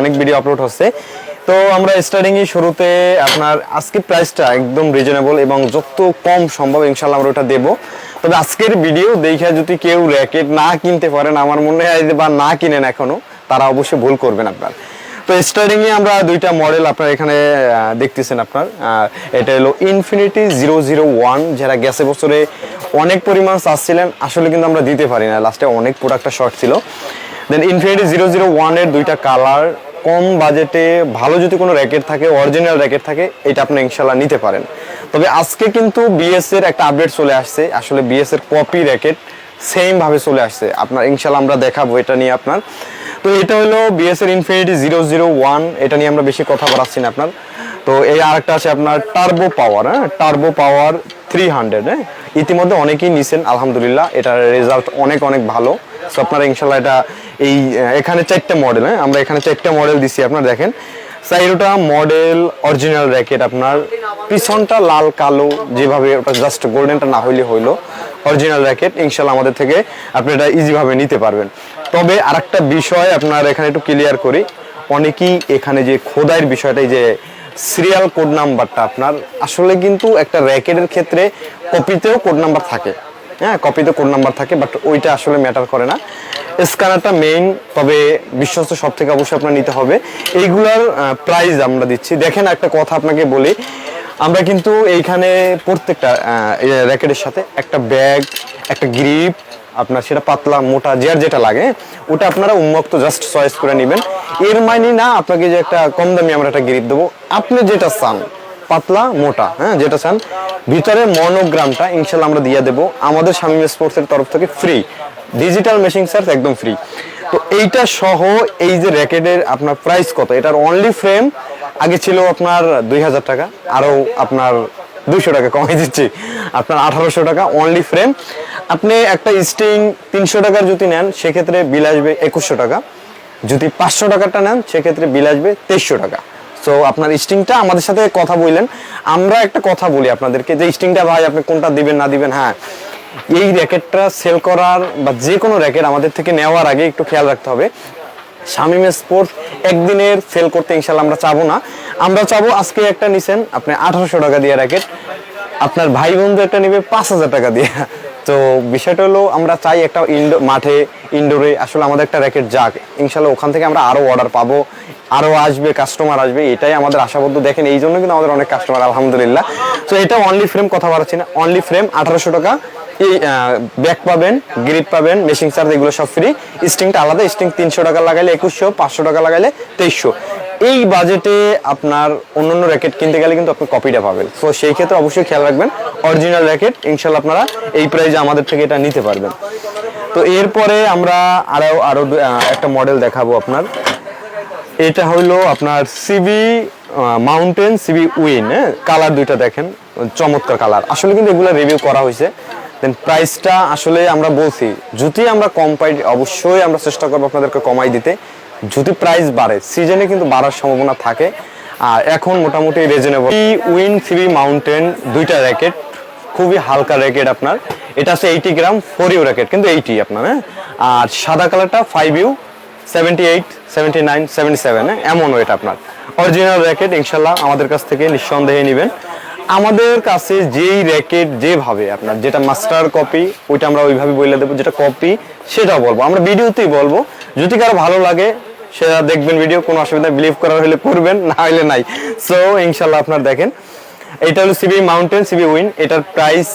অনেক video upload হচ্ছে। তো আমরা স্টার্টিং শুরুতে আপনার আজকে প্রাইসটা একদম রিজনেবল এবং যত কম সম্ভব ইনশাল্লাহ আমরা ওটা দেবো। তবে আজকের ভিডিও দেখে যদি কেউ র্যাকেট না কিনতে পারেন, আমার মনে হয় বা না কিনেন এখনও। তারা অবশ্যই ভুল করবেন আপনার। তো স্টার্টিং এ আমরা দুইটা মডেল আপনার এখানে দেখতেছেন আপনার। এটা হলো ইনফিনিটি জিরো জিরো ওয়ান যারা গেছে বছরে অনেক পরিমাণ চাচ্ছিলেন, আসলে কিন্তু আমরা দিতে পারি না। লাস্টে অনেক প্রোডাক্টটা শর্ট ছিল। দেন ইনফিনিটি জিরো জিরো ওয়ানের দুইটা কালার কম বাজেটে ভালো যদি কোনো র্যাকেট থাকে অরিজিনাল র্যাকেট থাকে, এটা আপনি ইনশাল্লাহ নিতে পারেন। তবে আজকে কিন্তু বিএস এর একটা আপডেট চলে আসছে। আসলে বিএস এর কপি র্যাকেট সেম ভাবে চলে আসছে। আপনার ইনশাল্লাহ আমরা দেখাবো এটা নিয়ে আপনার। তো এটা হলো বিএসএর ইনফিনিটি জিরো জিরো ওয়ান এটা নিয়ে আমরা বেশি কথা বলাচ্ছি না আপনার। তো এই আরেকটা আছে আপনার টার্বো পাওয়ার হ্যাঁ? টার্বো পাওয়ার থ্রি হান্ড্রেড হ্যাঁ? ইতিমধ্যে অনেকেই নিছেন, আলহামদুলিল্লাহ, এটার রেজাল্ট অনেক অনেক ভালো। সো আপনারা ইনশাল্লাহ এটা এই, এখানে চারটে মডেল হ্যাঁ? আমরা এখানে চারটে মডেল দিছি, আপনার দেখেন। সাইরোটা মডেল অরিজিনাল র্যাকেট আপনার। পিছনটা লাল, কালো, যেভাবে ওটা জাস্ট গোল্ডেনটা না হইলে হইল। অরিজিনাল র্যাকেট ইনশাল্লাহ আমাদের থেকে আপনি এটা ইজিভাবে নিতে পারবেন। তবে আরেকটা বিষয় আপনার এখানে একটু ক্লিয়ার করি। অনেকেই এখানে যে খোদাইয়ের বিষয়টা, এই যে সিরিয়াল কোড নাম্বারটা আপনার, আসলে কিন্তু একটা র্যাকেটের ক্ষেত্রে কপিতেও কোড নাম্বার থাকে। হ্যাঁ কপিতে কোড নাম্বার থাকে বাট ওইটা আসলে ম্যাটার করে না। স্ক্যানারটা মেইন তবে বিশ্বস্ত সব থেকে অবশ্যই আপনার নিতে হবে। এইগুলার প্রাইস আমরা দিচ্ছি। দেখেন একটা কথা আপনাকে বলি। আমরা কিন্তু এইখানে প্রত্যেকটা র্যাকেটের সাথে একটা ব্যাগ, একটা গ্রিপ, আপনার সেটা পাতলা, মোটা যার যেটা লাগে, ওটা আপনারা উন্মুক্ত জাস্ট চয়েস করে নেবেন। এর মানে না আপনাকে যে একটা কম দামি আমরা একটা গ্রিপ দেবো। আপনি যেটা চান, পাতলা, মোটা হ্যাঁ যেটা চান, ভিতরে মনোগ্রামটা ইনশাল্লাহ আমরা দিয়ে দেবো। আমাদের স্বামী স্পোর্টসের তরফ থেকে ফ্রি ডিজিটাল মেশিং চার্জ একদম ফ্রি তো এইটা সহ এই যে র্যাকেটের আপনার প্রাইস কত? এটার অনলি ফ্রেম আগে ছিল আপনার দুই হাজার টাকা, আরও আপনার দুইশো টাকা কমাই দিচ্ছি। আপনার আঠারোশো টাকা অনলি ফ্রেম আপনি একটা স্টিং তিনশো টাকার যদি নেন, সেক্ষেত্রে বিল আসবে একুশশো টাকা। যদি পাঁচশো টাকারটা নেন, সেক্ষেত্রে বিল আসবে তেইশশো টাকা। সো আপনার স্টিংটা আমাদের সাথে কথা বললেন। আমরা একটা কথা বলি আপনাদেরকে, যে স্টিংটা ভাই আপনি কোনটা দিবেন, না দিবেন হ্যাঁ। এই র্যাকেটটা সেল করার বা যে কোনো র্যাকেট আমাদের থেকে নেওয়ার আগে একটু খেয়াল রাখতে হবে। শামিম স্পোর্টস একদিনের সেল করতে ইনশাল্লাহ আমরা চাবো না। আমরা চাবো আজকে একটা নিছেন, আপনি আঠারোশো টাকা দিয়ে র্যাকেট। আপনার ভাই বন্ধু একটা নেবে পাঁচ হাজার টাকা দিয়ে। তো বিষয়টা হলো আমরা চাই একটা ইনডো, মাঠে, ইনডোরে আসলে আমাদের একটা র্যাকেট যাক। ইনশাল্লাহ ওখান থেকে আমরা আরও অর্ডার পাবো আরও আসবে, কাস্টমার আসবে, এটাই আমাদের আশাবদ্ধ। দেখেন এই জন্য কিন্তু আমাদের অনেক কাস্টমার, আলহামদুলিল্লাহ। তো এটা অনলি ফ্রেম কথা বাড়াচ্ছি না। অনলি ফ্রেম আঠারোশো টাকা। ব্যাক পাবেন, গ্রিপ পাবেন মেশিং চার্জ, এগুলো সব ফ্রি স্টিংটা আলাদা, স্টিং তিনশো টাকা লাগাইলে একুশশো, পাঁচশো টাকা লাগাইলে তেইশশো। এই বাজেটে আপনার অন্যান্য র্যাকেট কিনতে গেলে কিন্তু আপনি কপিটা পাবেন। তো সেই ক্ষেত্রে অবশ্যই খেয়াল রাখবেন অরিজিনাল র্যাকেট ইনশাল্লাহ আপনারা এই প্রাইজে আমাদের থেকে এটা নিতে পারবেন। তো এরপরে আমরা আরও আরও একটা মডেল দেখাবো আপনার। এটা হলো আপনার সিবি মাউন্টেন সিবি উইন হ্যাঁ? কালার দুইটা দেখেন, চমৎকার কালার আসলে কিন্তু এগুলো রিভিউ করা হয়েছে দেন প্রাইসটা আসলে আমরা বলছি, যদি আমরা কম পাই, অবশ্যই আমরা চেষ্টা করব আপনাদেরকে কমাই দিতে। যদি প্রাইস বাড়ে সিজনে কিন্তু বাড়ার সম্ভাবনা থাকে। আর এখন মোটামুটি রিজনেবল উইন সিবি মাউন্টেন দুইটা র্যাকেট খুবই হালকা র্যাকেট আপনার। এটা আছে eighty gram four U racket কিন্তু এইটি আপনার হ্যাঁ? আর সাদা কালারটা five U seventy eight seventy nine seventy seven এমন ওয়েট আপনার। অরিজিনাল র্যাকেট ইনশাল্লাহ আমাদের কাছ থেকে নিঃসন্দেহে নেবেন। আমাদের কাছে যেই র্যাকেট যেভাবে আপনার যেটা মাস্টার কপি ওইটা আমরা ওইভাবে বলে দেবো, যেটা কপি সেটাও বলব। আমরা ভিডিওতেই বলব, যদি কারও ভালো লাগে, সেটা দেখবেন ভিডিও কোনো অসুবিধা বিলিভ করার হলে করবেন, না হলে নাই। সো ইনশাল্লাহ আপনার দেখেন, এটা হলো সিবি মাউন্টেন সিবি উইন এটার প্রাইস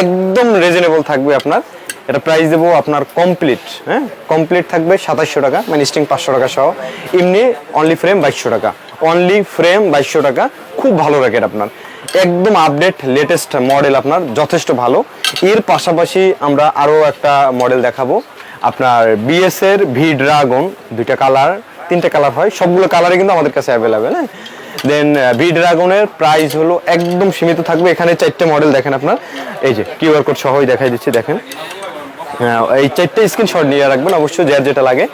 একদম রিজনেবল থাকবে আপনার। এটা প্রাইস দেবো আপনার কমপ্লিট হ্যাঁ? কমপ্লিট থাকবে সাতাশশো টাকা মানে স্টিং পাঁচশো টাকা সহ। এমনি অনলি ফ্রেম বাইশশো টাকা। অনলি ফ্রেম বাইশশো টাকা, খুব ভালো র্যাকেট আপনার। একদম আপডেট লেটেস্ট মডেল আপনার যথেষ্ট ভালো। এর পাশাপাশি আমরা আরও একটা মডেল দেখাবো। আপনার বিএস এর ভি ড্রাগন দুইটা কালার তিনটে কালার হয়। সবগুলো কালারে কিন্তু আমাদের কাছে অ্যাভেলেবেল হ্যাঁ? দেন ভি ড্রাগনের প্রাইস হলো একদম সীমিত থাকবে। এখানে চারটে মডেল দেখেন আপনার। এই যে কিউআর কোড সহই দেখাই দিচ্ছি, দেখেন। হ্যাঁ, এই চারটে স্ক্রিনশট নিয়ে রাখবেন অবশ্যই যার যেটা লাগে।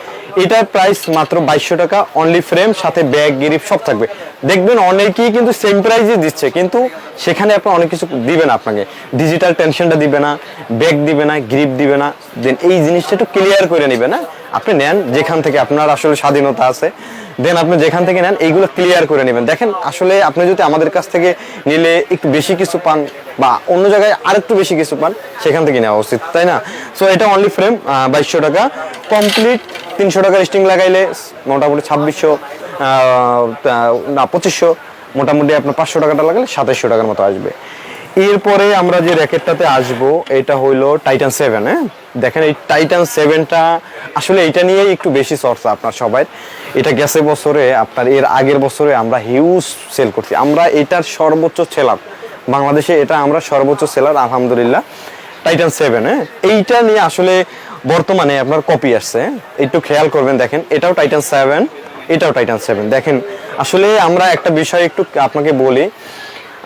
এটার প্রাইস মাত্র বাইশশো টাকা অনলি ফ্রেম সাথে ব্যাগ গিরিপ সব থাকবে। দেখবেন অনেকেই কিন্তু সেম প্রাইসে দিচ্ছে কিন্তু সেখানে আপনার অনেক কিছু দিবে না আপনাকে। ডিজিটাল টেনশনটা দিবে না ব্যাগ দিবে না গ্রিপ দিবে না। দেন এই জিনিসটা একটু ক্লিয়ার করে নিবে না আপনি নেন যেখান থেকে আপনার আসলে স্বাধীনতা আছে। দেন আপনি যেখান থেকে নেন, এইগুলো ক্লিয়ার করে নেবেন। দেখেন, আসলে আপনি যদি আমাদের কাছ থেকে নিলে একটু বেশি কিছু পান বা অন্য জায়গায় আরেকটু বেশি কিছু পান, সেখান থেকে নেওয়া উচিত, তাই না? সো এটা অনলি ফ্রেম বাইশশো টাকা। কমপ্লিট তিনশো টাকার স্টিং লাগাইলে মোটামুটি ছাব্বিশশো না, পঁচিশশো, মোটামুটি আপনার পাঁচশো টাকাটা লাগালে সাতাশশো টাকার মতো আসবে। এরপরে আমরা যে র্যাকেটটাতে আসব, এটা হইল টাইটান সেভেন হ্যাঁ? দেখেন এই টাইটান সেভেনটা আসলে এটা নিয়ে একটু বেশি চর্চা আপনার সবাই। এটা গেছে বছরে, আপনার এর আগের বছরে আমরা হিউজ সেল করছি। আমরা এটার সর্বোচ্চ সেলার বাংলাদেশে এটা আমরা সর্বোচ্চ সেলার আলহামদুলিল্লাহ। টাইটান সেভেন হ্যাঁ? এইটা নিয়ে আসলে বর্তমানে আপনার কপি আসছে? একটু খেয়াল করবেন, দেখেন, এটাও টাইটান সেভেন এটাও টাইটান সেভেন দেখেন, আসলে আমরা একটা বিষয় একটু আপনাকে বলি।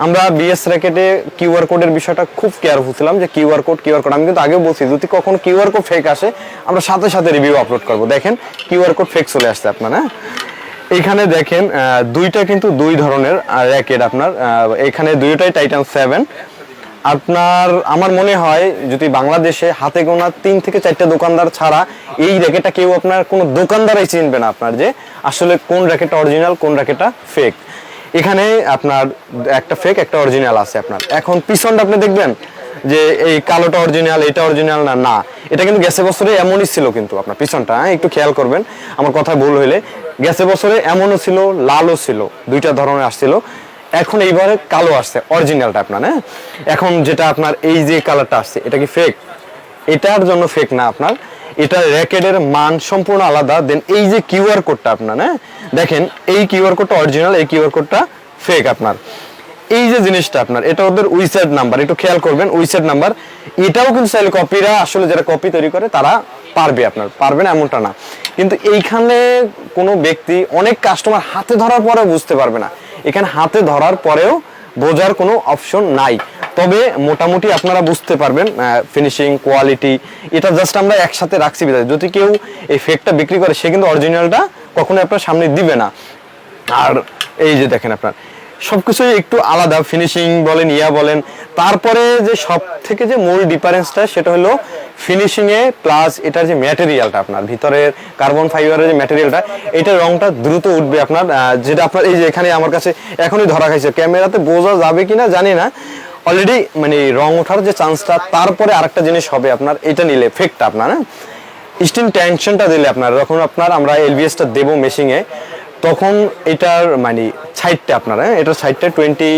আমরা বিএস র্যাকেটে কিউআর কোডের বিষয়টা খুব কেয়ারফুল ছিলাম যে কিউআর কোড কিউআর কোড আমি কিন্তু আগেও বলছি, যদি কখন কিউআর কোড ফেক আসে, আমরা সাথে সাথে রিভিউ আপলোড করব। দেখেন কিউআর কোড ফেক চলে আসছে আপনার হ্যাঁ? এইখানে দেখেন দুইটা কিন্তু দুই ধরনের র্যাকেট আপনার এখানে দুইটাই টাইটান সেভেন আপনার, আমার মনে হয়, যদি বাংলাদেশে হাতে গোনা তিন থেকে চারটা দোকানদার ছাড়া এই র্যাকেটটা কেউ আপনার কোনো দোকানদারাই চিনবে না আপনার যে আসলে কোন র্যাকেটটা অরিজিনাল কোন র্যাকেটটা ফেক এখানে আপনার একটা ফেক একটা অরিজিনাল আছে আপনার। এখন পিছনটা আপনি দেখবেন যে এই কালোটা অরিজিনাল এটা অরিজিনাল না না। এটা কিন্তু গেছে বছরে এমনই ছিল কিন্তু আপনার পিছনটা হ্যাঁ? একটু খেয়াল করবেন, আমার কথা ভুল হইলে। গেছে বছরে এমনও ছিল, লালও ছিল, দুইটা ধরনের আসছিল। এখন এইবারে কালো আসছে অরিজিনালটা আপনার হ্যাঁ? এখন যেটা আপনার এই যে কালারটা আসছে, এটা কি ফেক এটার জন্য ফেক না আপনার। এটা র্যাকেটের মান সম্পূর্ণ আলাদা। দেন এই যে কিউআর কোডটা আপনার হ্যাঁ? দেখেন, এই কিউআর কোডটা অরিজিনাল এই কিউআর কোডটা ফেক আপনার। এই যে জিনিসটা আপনার, এটা ওদের উইসাইড নাম্বার, একটু খেয়াল করবেন, উইসাইড নাম্বার। এটাও কিন্তু চাইলে কপিরা আসলে যারা কপি তৈরি করে, তারা পারবে আপনার, পারবে না এমনটা না। কিন্তু এইখানে কোনো ব্যক্তি, অনেক কাস্টমার হাতে ধরার পরেও বুঝতে পারবে না। এখানে হাতে ধরার পরেও বোঝার কোনো অপশন নাই। তবে মোটামুটি আপনারা বুঝতে পারবেন ফিনিশিং কোয়ালিটি এটা জাস্ট আমরা একসাথে রাখছি বিধায় যদি কেউ এই ফেকটা বিক্রি করে, সে কিন্তু অরিজিনালটা কখনো আপনার সামনে দিবে না। আর এই যে দেখেন আপনার, সবকিছুই একটু আলাদা ফিনিশিং বলেন, ইয়া বলেন। তারপরে যে সব থেকে যে মূল ডিফারেন্সটা সেটা হলো ফিনিশিং এ প্লাস এটার যে ম্যাটেরিয়ালটা আপনার, ভিতরের কার্বন ফাইবারের যে ম্যাটেরিয়ালটা এটা রংটা দ্রুত উঠবে আপনার যেটা আপনার, এই যে এখানে আমার কাছে এখনই ধরা খাইছে। ক্যামেরাতে বোঝা যাবে কিনা জানি না অলরেডি মানে রং ওঠার যে চান্সটা, তারপরে আরেকটা জিনিস হবে আপনার, এটা নিলে ফেকটা আপনার হ্যাঁ? স্টিম টেনশনটা দিলে আপনার, যখন আপনার আমরা এলবিএসটা দেবো মেশিংয়ে তখন এটার মানে সাইডটা আপনার হ্যাঁ? এটার সাইডটা টোয়েন্টি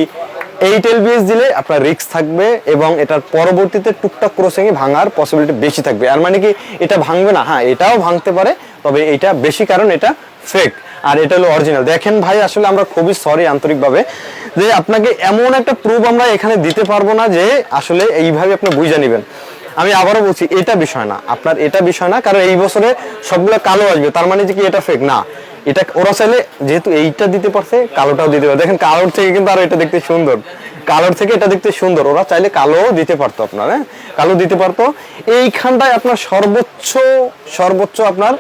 এইট এলবিএস দিলে আপনার রিস্ক থাকবে এবং এটার পরবর্তীতে টুকটাক ক্রসিংয়ে ভাঙার পসিবিলিটি বেশি থাকবে। আর মানে কি, এটা ভাঙবে না হ্যাঁ এটাও ভাঙতে পারে, তবে এটা বেশি কারণ এটা ফেক আর এটা হলো অরিজিনাল দেখেন ভাই, আসলে আমরা খুবই সরি আন্তরিকভাবে যে আপনাকে এমন একটা প্রুফ আমরা এখানে দিতে পারব না যে আসলে এইভাবে আপনি বুঝে নেবেন। আমি আবারও বলছি, এটা বিষয় না। আপনার এটা বিষয় না, কারণ এই বছরে সবগুলো কালো আসবে। তার মানে যে কি এটা ফেক না। এটা ওরা চাইলে যেহেতু এইটা দিতে পারছে, কালোটাও দিতে পারে দেখেন কালোর থেকে কিন্তু আরও এটা দেখতে সুন্দর। কালোর থেকে এটা দেখতে সুন্দর। ওরা চাইলে কালো দিতে পারতো আপনার হ্যাঁ? কালো দিতে পারতো। এইখানটায় আপনার সর্বোচ্চ সর্বোচ্চ আপনার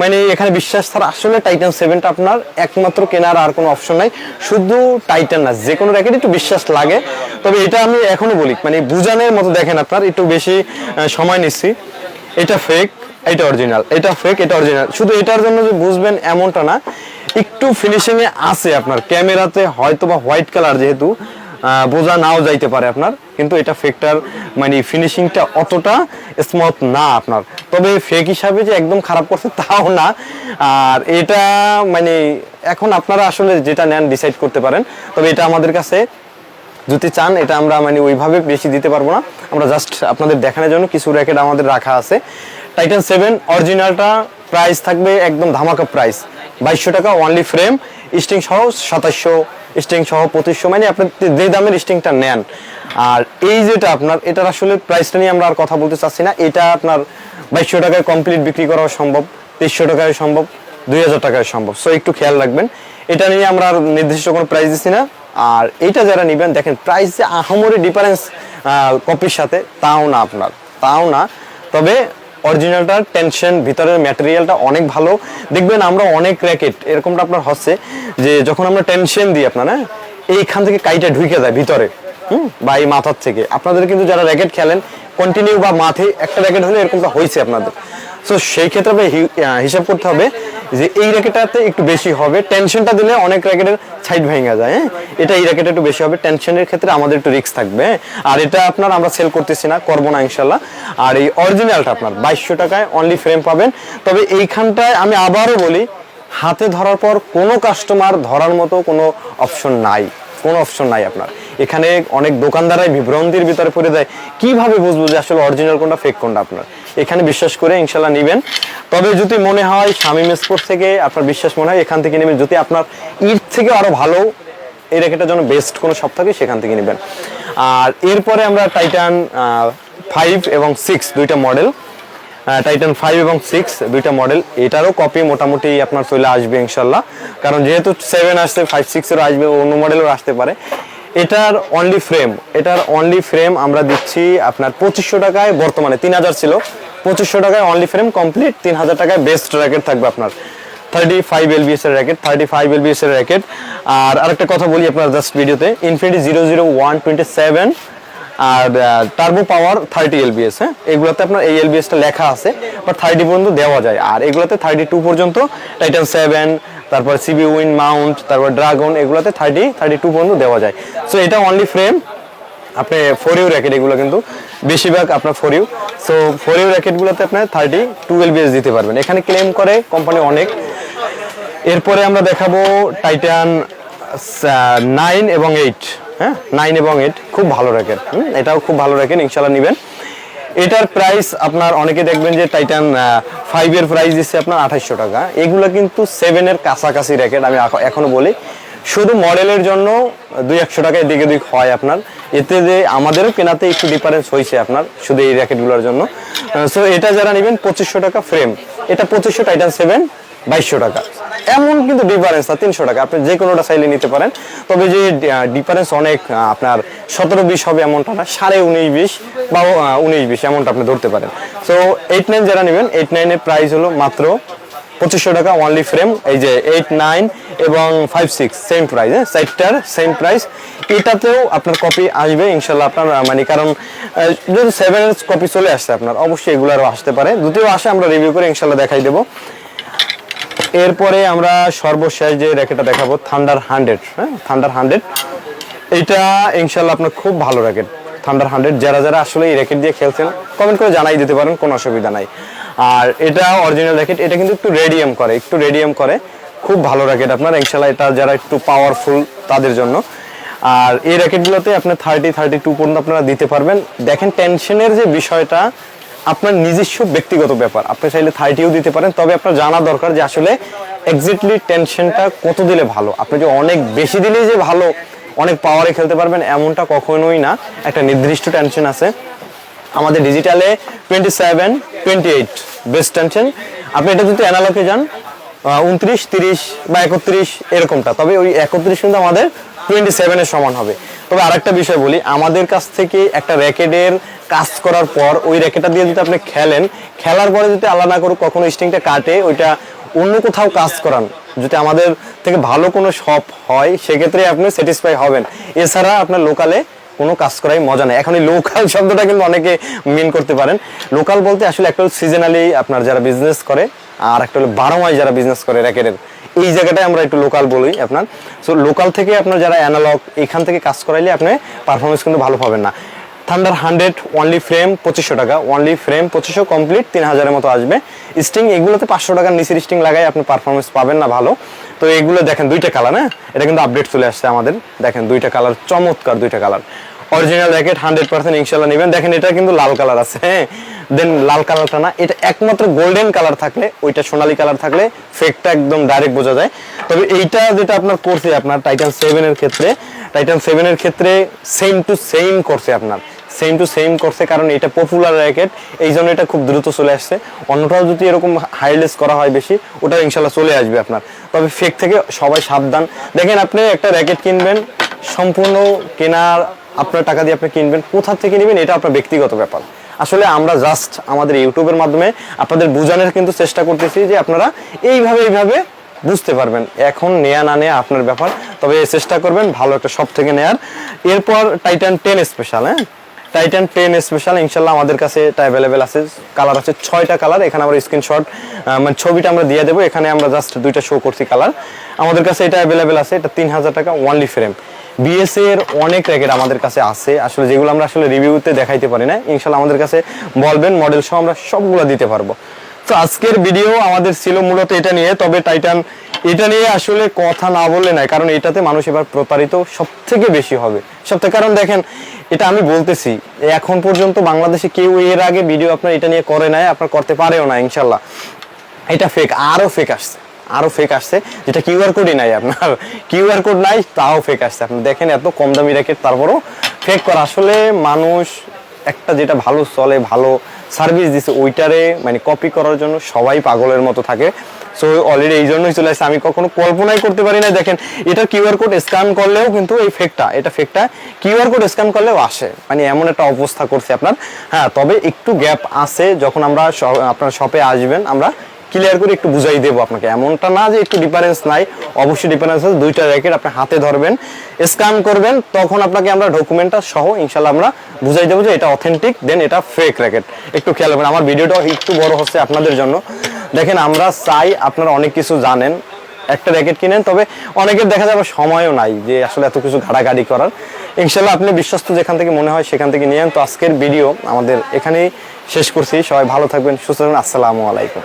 মানে এখানে বিশ্বাস ছাড়া আসলে টাইটান সেভেনটা আপনার একমাত্র কেনার আর কোনো অপশন নাই। শুধু টাইটান না, যে কোনো র্যাকেট একটু বিশ্বাস লাগে। তবে এটা আমি এখনও বলি মানে বুঝানোর মতো দেখেন আপনার, একটু বেশি সময় নিচ্ছি। এটা ফেক এটা অরিজিনাল এটা ফেক এটা অরিজিনাল শুধু এটার জন্য যে বুঝবেন এমনটা না, একটু ফিনিশিং এ আছে আপনার। ক্যামেরাতে হয়তো বা হোয়াইট কালার যেহেতু বোঝা নাও যাইতে পারে আপনার, কিন্তু এটা ফেকটার মানে ফিনিশিংটা অতটা স্মুথ না আপনার। তবে ফেক হিসাবে যে একদম খারাপ করছে তাও না। আর এটা মানে এখন আপনারা আসলে যেটা নেন ডিসাইড করতে পারেন। তবে এটা আমাদের কাছে যদি চান, এটা আমরা মানে ওইভাবে বেশি দিতে পারব না। আমরা জাস্ট আপনাদের দেখানোর জন্য কিছু র্যাকেট আমাদের রাখা আছে। টাইটান সেভেন অরিজিনালটা প্রাইস থাকবে একদম ধামাকা প্রাইস বাইশশো টাকা অনলি ফ্রেম স্টিং সহ সাতাশশো স্টিং সহ পঁচিশশো মানে আপনি যে দামের স্টিংটা নেন। আর এই যেটা আপনার, এটার আসলে প্রাইসটা নিয়ে আমরা আর কথা বলতে চাচ্ছি না। এটা আপনার বাইশশো টাকায় কমপ্লিট বিক্রি করা সম্ভব, তেইশশো টাকায় সম্ভব, দুই হাজার টাকায় সম্ভব। সো একটু খেয়াল রাখবেন। এটা নিয়ে আমরা আর নির্দিষ্ট কোনো প্রাইস দিচ্ছি না। আর এটা যারা নেবেন, দেখেন প্রাইস যে আহামরি ডিফারেন্স কপির সাথে, তাও না আপনার, তাও না। তবে অরিজিনালটার টেনশন ভিতরের ম্যাটেরিয়ালটা অনেক ভালো। দেখবেন আমরা অনেক র্যাকেট এরকমটা আপনার হচ্ছে যে যখন আমরা টেনশন দিই আপনার হ্যাঁ? এইখান থেকে কাইটা ঢুকে যায় ভিতরে, হুম? বা এই মাথার থেকে। আপনাদের কিন্তু যারা র্যাকেট খেলেন কন্টিনিউ বা মাঠে একটা র্যাকেট হলে এরকমটা হয়েছে আপনাদের। সো সেই ক্ষেত্রে হিসাব করতে হবে যে এই র্যাকেটটাতে একটু বেশি হবে। টেনশনটা দিলে অনেক র্যাকেটের সাইড ভেঙে যায় হ্যাঁ? এটা এই র্যাকেটে একটু বেশি হবে। টেনশনের ক্ষেত্রে আমাদের একটু রিস্ক থাকবে হ্যাঁ? আর এটা আপনার আমরা সেল করতেছি না, করব না ইনশাল্লাহ। আর এই অরিজিনালটা আপনার, বাইশশো টাকায় অনলি ফ্রেম পাবেন। তবে এইখানটায় আমি আবারও বলি, হাতে ধরার পর কোনো কাস্টমার ধরার মতো কোনো অপশন নাই। কোনো অপশন নাই আপনার। এখানে অনেক দোকানদারাই বিভ্রান্তির ভিতরে পড়ে যায়। কীভাবে বুঝব যে আসলে অরিজিনাল কোনটা ফেক কোনটা আপনার? এখানে বিশ্বাস করে ইনশাল্লাহ নেবেন। তবে যদি মনে হয় স্বামী মেসপোর্ট থেকে আপনার বিশ্বাস মনে হয়, এখান থেকে নেবেন। যদি আপনার ইট থেকে আরও ভালো, এই রেখেটার জন্য বেস্ট কোনো শপ থাকে, সেখান থেকে নেবেন। আর এরপরে আমরা টাইটান ফাইভ এবং সিক্স দুইটা মডেল টাইটান ফাইভ এবং সিক্স দুইটা মডেল এটারও কপি মোটামুটি আপনার চলে আসবে ইনশাল্লাহ কারণ যেহেতু সেভেন আসছে ফাইভ সিক্সেরও আসবে, অন্য মডেলও আসতে পারে। এটার অনলি ফ্রেম এটার অনলি ফ্রেম আমরা দিচ্ছি আপনার পঁচিশশো টাকায়, বর্তমানে তিন হাজার ছিল। পঁচিশশো টাকায় অনলি ফ্রেম কমপ্লিট তিন হাজার টাকায় বেস্ট র্যাকেট থাকবে আপনার। থার্টি ফাইভ এলবিএস এর র্যাকেট থার্টি ফাইভ এল বিএসের র্যাকেট আর আরেকটা কথা বলি আপনার জাস্ট ভিডিওতে infinity zero zero one twenty seven আর টার্বো পাওয়ার থার্টি এলবিএস হ্যাঁ? এগুলোতে আপনার এই এলবিএসটা লেখা আছে বাট থার্টি পর্যন্ত দেওয়া যায়। আর এগুলোতে থার্টি টু পর্যন্ত টাইটান সেভেন তারপর সিবি উইন মাউন্ট তারপর ড্রাগন এগুলোতে থার্টি থার্টি টু পর্যন্ত দেওয়া যায়। সো এটা অনলি ফ্রেম আপনি ফোর ইউ র্যাকেট এগুলো কিন্তু বেশিরভাগ আপনার four U so four U র্যাকেটগুলোতে আপনার থার্টি টু এলবিএস দিতে পারবেন। এখানে ক্লেম করে কোম্পানি অনেক। এরপরে আমরা দেখাবো টাইটান নাইন এবং এইট হ্যাঁ? নাইন এবং এইট খুব ভালো র্যাকেট এটাও খুব ভালো র্যাকেট ইনশাল্লাহ নেবেন। এটার প্রাইস আপনার অনেকে দেখবেন যে টাইটান ফাইভ এর প্রাইস দিচ্ছে আপনার আঠাইশশো টাকা। এগুলো কিন্তু সেভেনের কাছাকাছি র্যাকেট আমি এখ- এখনও বলি। শুধু মডেলের জন্য দুই একশো টাকা এদিকে দিক হয় আপনার। এতে যে আমাদেরও কেনাতে একটু ডিফারেন্স হয়েছে আপনার, শুধু এই র্যাকেটগুলোর জন্য। সো এটা যারা নেবেন পঁচিশশো টাকা ফ্রেম এটা পঁচিশশো টাইটান সেভেন বাইশশো টাকা। এমন কিন্তু ডিফারেন্স না, তিনশো টাকা। আপনি যে কোনোটা চাইলে নিতে পারেন। তবে যে ডিফারেন্স অনেক আপনার সতেরো বিশ হবে এমনটা না, সাড়ে উনিশ বিশ বা উনিশ বিশ এমনটা আপনি ধরতে পারেন। সো এইট নাইন যারা নেবেন এইট নাইনের প্রাইস হলো মাত্র পঁচিশশো টাকা অনলি ফ্রেম এই যে এইট নাইন এবং ফাইভ সিক্স সেম প্রাইস হ্যাঁ সাইটটার সেম প্রাইস এটাতেও আপনার কপি আসবে, ইনশাল্লাহ আপনার মানে কারণ যদি সেভেন কপি চলে আসছে আপনার, অবশ্যই এগুলো আসতে পারে। দুটিও আসে আমরা রিভিউ করে, ইনশাল্লাহ দেখাই দেবো। এরপরে আমরা সর্বশেষ যে র্যাকেটটা দেখাবো থান্ডার হান্ড্রেড হ্যাঁ? থান্ডার হান্ড্রেড এটা ইনশাল্লাহ আপনার খুব ভালো র্যাকেট থান্ডার হান্ড্রেড যারা যারা আসলে এই র্যাকেট দিয়ে খেলছেন কমেন্ট করে জানাই দিতে পারেন, কোনো অসুবিধা নাই। আর এটা অরিজিনাল র্যাকেট, এটা কিন্তু একটু রেডিয়াম করে, একটু রেডিয়াম করে। খুব ভালো র্যাকেট আপনার ইনশাল্লাহ এটা যারা একটু পাওয়ারফুল তাদের জন্য। আর এই র্যাকেটগুলোতে আপনার থার্টি থার্টি টু পর্যন্ত আপনারা দিতে পারবেন। দেখেন টেনশনের যে বিষয়টা আপনার নিজস্ব ব্যক্তিগত ব্যাপার। আপনি চাইলে থার্টিও দিতে পারেন, তবে আপনার জানা দরকার যে আসলে এক্স্যাক্টলি টেনশনটা কত দিলে ভালো। আপনি যে অনেক বেশি দিলেই যে ভালো, অনেক পাওয়ারে খেলতে পারবেন, এমনটা কখনোই না। একটা নির্দিষ্ট টেনশন আছে। আমাদের ডিজিটালে twenty seven twenty eight best tension আপনি এটা যদি অ্যানালকে যান উনত্রিশ, তিরিশ বা একত্রিশ, এরকমটা। তবে ওই একত্রিশ কিন্তু আমাদের টোয়েন্টি সেভেনের সমান হবে। তবে আরেকটা বিষয় বলি, আমাদের কাছ থেকে একটা র্যাকেটের কাজ করার পর ওই র্যাকেটটা দিয়ে যদি আপনি খেলেন, খেলার পরে যদি আল্লাহ না করুক কখনো স্টিংটা কাটে, ওইটা অন্য কোথাও কাজ করান। যদি আমাদের থেকে ভালো কোনো শপ হয়, সেক্ষেত্রে আপনি স্যাটিসফাই হবেন। এছাড়া আপনার লোকালে কোনো কাজ করাই মজা নেই। এখন এই লোকাল শব্দটা কিন্তু অনেকে মিন করতে পারেন। লোকাল বলতে আসলে একটা সিজনালি আপনার যারা বিজনেস করে, আর একটা হলো বারো মাস যারা বিজনেস করে র্যাকেটের। এই জায়গাটায় আমরা একটু লোকাল বলি আপনার। সো লোকাল থেকে আপনার যারা অ্যানালগ এখান থেকে কাজ করাইলে আপনি পারফরমেন্স কিন্তু ভালো পাবেন না। থান্ডার হান্ড্রেড ওনলি ফ্রেম পঁচিশশো টাকা। ওনলি ফ্রেম পঁচিশশো কমপ্লিট তিন হাজারের মতো আসবে। স্টিং এগুলোতে পাঁচশো টাকার নিচের স্টিং লাগাই আপনি পারফরমেন্স পাবেন না ভালো। তো এগুলো দেখেন দুইটা কালার হ্যাঁ? এটা কিন্তু আপডেট চলে আসছে আমাদের। দেখেন দুইটা কালার চমৎকার দুইটা colour original racket hundred percent ইনশাল্লাহ নেবেন। দেখেন এটা কিন্তু লাল কালার আছে হ্যাঁ? দেন লাল কালারটা না, এটা একমাত্র গোল্ডেন কালার থাকলে, ওইটা সোনালী কালার থাকলে ফেকটা একদম ডাইরেক্ট বোঝা যায়। তবে এইটা যেটা আপনার করছে আপনার টাইটান সেভেনের ক্ষেত্রে টাইটান সেভেনের ক্ষেত্রে সেম টু সেম করছে আপনার। সেম টু সেম করছে কারণ এটা পপুলার র্যাকেট এই জন্য এটা খুব দ্রুত চলে আসছে। অন্যটাও যদি এরকম হাইলেস করা হয় বেশি, ওটা ইনশাল্লাহ চলে আসবে আপনার। তবে ফেক থেকে সবাই সাবধান। দেখেন আপনি একটা র্যাকেট কিনবেন, সম্পূর্ণ কেনার আপনার টাকা দিয়ে আপনি কিনবেন, কোথা থেকে নেবেন, এটা আপনার ব্যক্তিগত ব্যাপার। আসলে আমরা জাস্ট আমাদের ইউটিউবের মাধ্যমে আপনাদের বোঝানোর কিন্তু চেষ্টা করতেছি যে আপনারা এইভাবে এইভাবে বুঝতে পারবেন। এখন নেয়া না নেয়া আপনার ব্যাপার। তবে চেষ্টা করবেন ভালো একটা শপ থেকে নেয়ার। এরপর টাইটান টেন স্পেশাল হ্যাঁ? টাইটান টেন স্পেশাল ইনশাল্লাহ আমাদের কাছে এটা অ্যাভেলেবেল আছে। কালার আছে ছয়টা কালার এখানে আমরা স্ক্রিনশট মানে ছবিটা আমরা দিয়ে দেবো। এখানে আমরা জাস্ট দুইটা শো করছি কালার আমাদের কাছে এটা অ্যাভেলেবেল আছে। এটা তিন হাজার টাকা ওয়ানলি ফ্রেম বিএস এর অনেক র্যাকেট আমাদের কাছে আছে। আসলে যেগুলো আমরা আসলে রিভিউতে দেখাইতে পারি না ইনশাল্লাহ আমাদের কাছে বলবেন মডেল সহ আমরা সবগুলো দিতে পারব। তো আজকের ভিডিও আমাদের ছিল মূলত এটা নিয়ে, তবে টাইটান এটা নিয়ে আসলে কথা না বললে নাই, কারণ এটাতে মানুষ এবার প্রতারিত সব থেকে বেশি হবে। সব থেকে কারণ দেখেন, এটা আমি বলতেছি, এখন পর্যন্ত বাংলাদেশে কেউ এর আগে ভিডিও আপনার এটা নিয়ে করে নাই, আপনার করতে পারেও না, ইনশাল্লাহ। এটা ফেক আরও ফেক আসছে। আরও ফেক আসছে। যেটা কিউআর কোডই নাই আপনার। কিউআর কোড নাই, তাও ফেক আসছে। আপনি দেখেন এত কম দামি র্যাকেট তারপরও ফেক করা। আসলে মানুষ একটা যেটা ভালো চলে, ভালো সার্ভিস দিছে, ওইটারে মানে কপি করার জন্য সবাই পাগলের মতো থাকে। সো অলরেডি এই জন্যই চলে আসছে। আমি কখনো কল্পনাই করতে পারি না দেখেন, এটা কিউআর কোড স্ক্যান করলেও কিন্তু এই ফেকটা এটা ফেকটা কিউআর কোড স্ক্যান করলেও আসে। মানে এমন একটা অবস্থা করছে আপনার। হ্যাঁ তবে একটু গ্যাপ আছে। যখন আমরা আপনার শপে আসবেন, আমরা ক্লিয়ার করে একটু বুঝাই দেবো আপনাকে। এমনটা না যে একটু ডিফারেন্স নাই, অবশ্যই ডিফারেন্স আছে। দুইটা র্যাকেট আপনি হাতে ধরবেন স্ক্যান করবেন, তখন আপনাকে আমরা ডকুমেন্টটা সহ ইনশাল্লাহ আমরা বুঝাই দেবো যে এটা অথেন্টিক দেন এটা ফেক র্যাকেট একটু খেয়াল করবেন আমার ভিডিওটা একটু বড় হচ্ছে আপনাদের জন্য। দেখেন, আমরা চাই আপনারা অনেক কিছু জানেন। একটা র্যাকেট কিনেন, তবে অনেকের দেখা যাবে সময়ও নাই যে আসলে এত কিছু ঘাড়াঘাড়ি করার। ইনশাল্লাহ আপনি বিশ্বস্ত যেখান থেকে মনে হয় সেখান থেকে নিয়েন তো আজকের ভিডিও আমাদের এখানেই শেষ করছি। সবাই ভালো থাকবেন, সুস্থ থাকবেন। আসসালামু আলাইকুম।